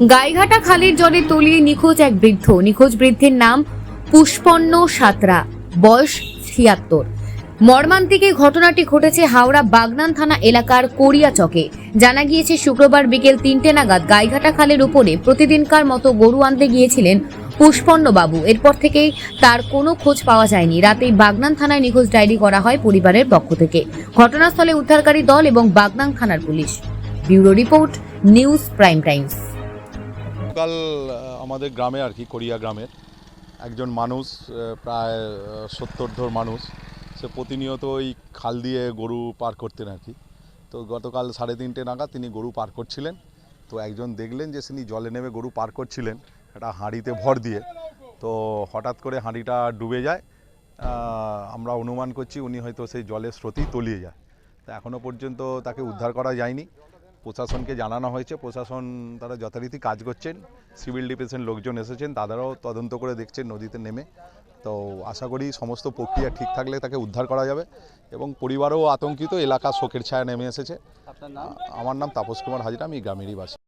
গাইঘাটা খালের জলে তলিয়ে নিখোঁজ এক বৃদ্ধ। নিখোঁজ বৃদ্ধের নাম পুষ্পন্ন সাতরা, বয়স ছিয়াত্তর। মর্মান্তিক ঘটনাটি ঘটেছে হাওড়া বাগনান থানা এলাকার কোরিয়া চকে জানা গিয়েছে, শুক্রবার বিকেল তিনটে নাগাদ গাইঘাটা খালের উপরে প্রতিদিনকার মতো গরু আনতে গিয়েছিলেন পুষ্পন্ন বাবু এরপর থেকেই তার কোনো খোঁজ পাওয়া যায়নি। রাতেই বাগনান থানায় নিখোঁজ ডায়েরি করা হয় পরিবারের পক্ষ থেকে। ঘটনাস্থলে উদ্ধারকারী দল এবং বাগনান থানার police. Bureau report, news prime times. কাল আমাদের গ্রামে আর কি কোরিয়া গ্রামের, একজন মানুষ প্রায় সত্তর ধর মানুষ, সে প্রতিনিয়ত ওই খাল দিয়ে গরু পার করতেন আর কি। তো গতকাল সাড়ে তিনটে নাগাদ তিনি গরু পার করছিলেন। তো একজন দেখলেন যে তিনি জলে নেমে গরু পার করছিলেন, একটা হাঁড়িতে ভর দিয়ে। তো হঠাৎ করে হাঁড়িটা ডুবে যায়। আমরা অনুমান করছি উনি হয়তো সেই জলের স্রোতেই তলিয়ে যায়। তো এখনও পর্যন্ত তাকে উদ্ধার করা যায়নি। প্রশাসনকে জানানো হয়েছে। প্রশাসন তারা যথারীতি কাজ করছেন। সিভিল ডিফেন্সের লোকজন এসেছেন তাদেরও তদন্ত করে দেখছেন নদীতে নেমে। তো আশা করি সমস্ত প্রক্রিয়া ঠিক থাকলে তাকে উদ্ধার করা যাবে এবং পরিবারও আতঙ্কিত এলাকা শোকের ছায়া নেমে এসেছে। আমার নাম তাপস কুমার হাজরা আমি গ্রামেরই বাসী।